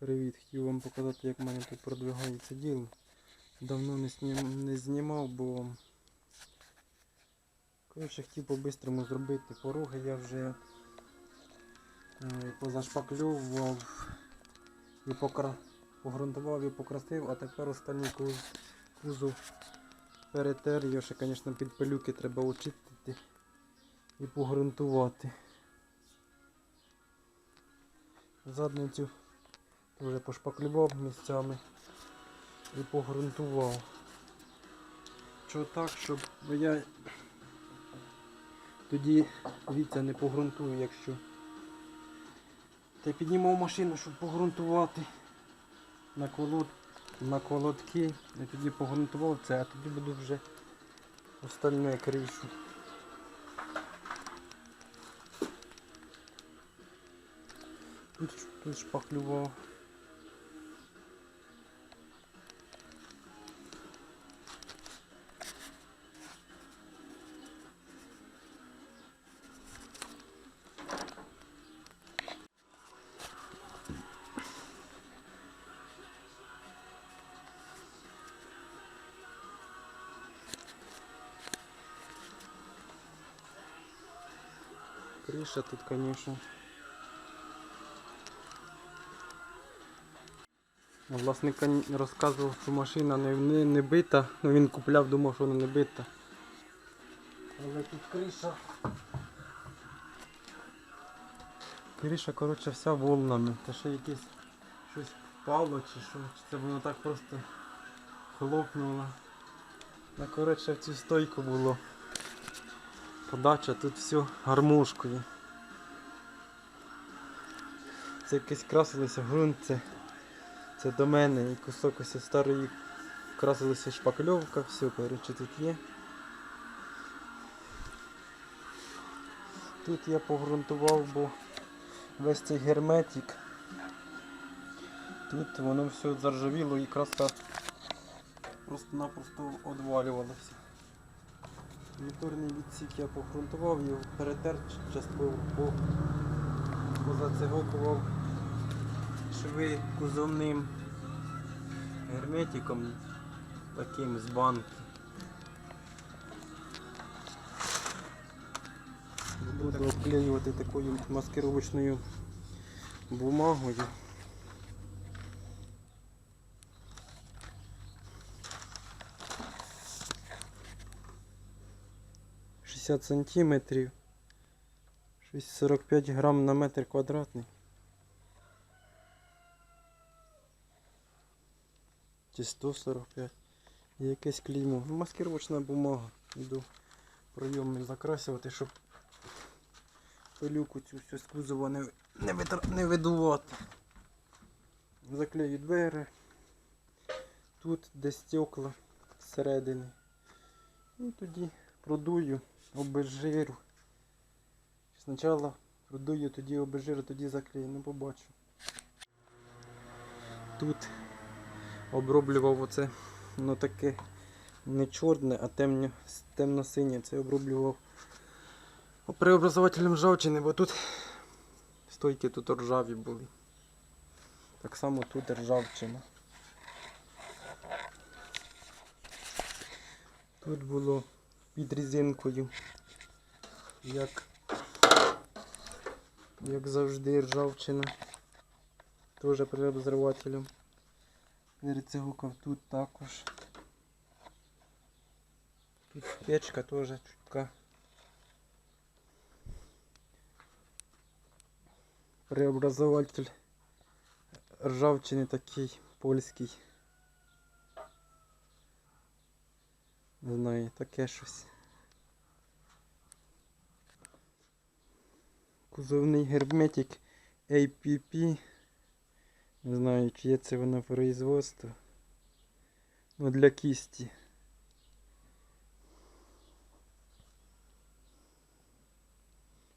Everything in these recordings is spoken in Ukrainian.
Привіт, хотів вам показати, як в мене тут продвигається діло. Давно не, снім... не знімав, бо коротше хотів по-бистрому зробити пороги. Я вже е, позашпаклював і покра... погрунтував і покрасив, а тепер останній куз... кузов перетер. Його ще, звісно, під пилюки треба очистити і погрунтувати. Задницю вже пошпаклював місцями і погрунтував. Що так, щоб я тоді дивіться не погрунтую, якщо. Та піднімав машину, щоб погрунтувати на колод, на колодки. І тоді погрунтував це, а тоді буду вже остальне кришу. Тут, тут шпаклював. Криша тут, конечно. Власник кон- розказував, що машина не, не, не бита. Ну він купляв, думав, що вона не бита. Але тут криша. Криша, коротше, вся волнами. Та ще якесь щось впало чи що. Чи це воно так просто хлопнуло. Ну, коротше, в цю стойку було. Подача тут все гармошкою. Це якесь красилося ґрунт, це, це до мене і кусок ось старої красилася шпакльовка, все, коротше, тут є. Тут я погрунтував, бо весь цей герметик. Тут воно все заржавіло і краска просто-напросто одвалювалася. Моторний відсік я погрунтував, його перетер частково, по, позацегокував шви кузовним герметиком таким з банки. Буду обклеювати такою маскировочною бумагою. — 60 сантиметрів, щось 45 грам на метр квадратний. Чи 145. І якесь клеймо. Ну, Маскировочна бумага. Йду пройоми закрасювати, щоб пилюку цю всю з кузова не, не, витр... не видувати. Заклею двері. Тут де стекла зсередини. І тоді продую обезжиру. Спочатку продую, тоді обезжиру, тоді заклею, ну побачу. Тут оброблював оце, ну таке не чорне, а темно, темно-синє. Це оброблював преобразователем ржавчини, бо тут стойки тут ржаві були. Так само тут ржавчина. Тут було під резинкою, як, як завжди ржавчина. Теж преобразователем. Перецегукав тут також. Тут печка теж чутка. Преобразователь ржавчини такий польський. Знаю, таке щось. Кузовний герметик APP. Не знаю, чи є це воно производство. Ну для кісті.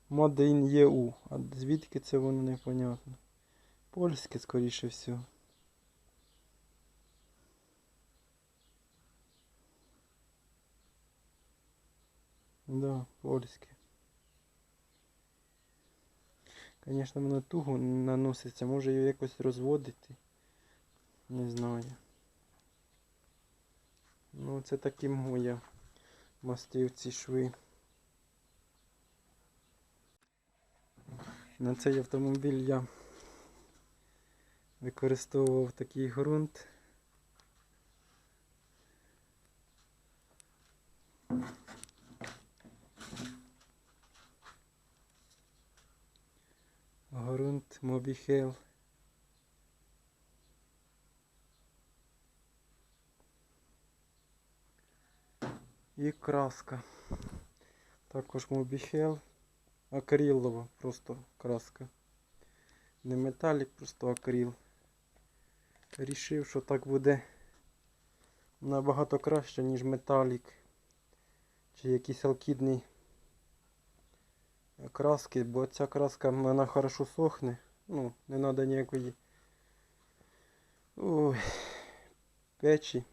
Made in EU. А звідки це воно непонятно. Польське, скоріше всього. Да, польське. Звісно, воно туго наноситься, може його якось розводити. Не знаю. Ну, це таким моя мастив ці шви. На цей автомобіль я використовував такий ґрунт. Грунт Мобіхел. І краска. Також Мобіхел. Акрилова просто краска. Не металік, просто акрил. Рішив, що так буде набагато краще, ніж металік. Чи якийсь алкідний краски, бо ця краска вона хорошо сохне. Ну, не треба ніякої ой, печі,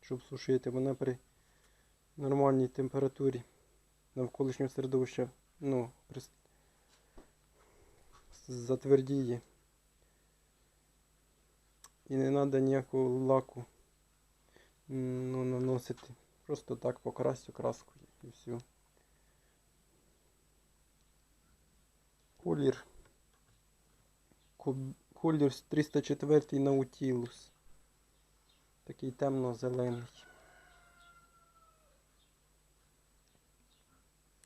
щоб сушити. Вона при нормальній температурі навколишнього середовища ну, при... затвердіє. І не треба ніякого лаку ну, наносити. Просто так покрасю краскою і все. Колір. Ко- Колір 304 Наутілус. Такий темно-зелений.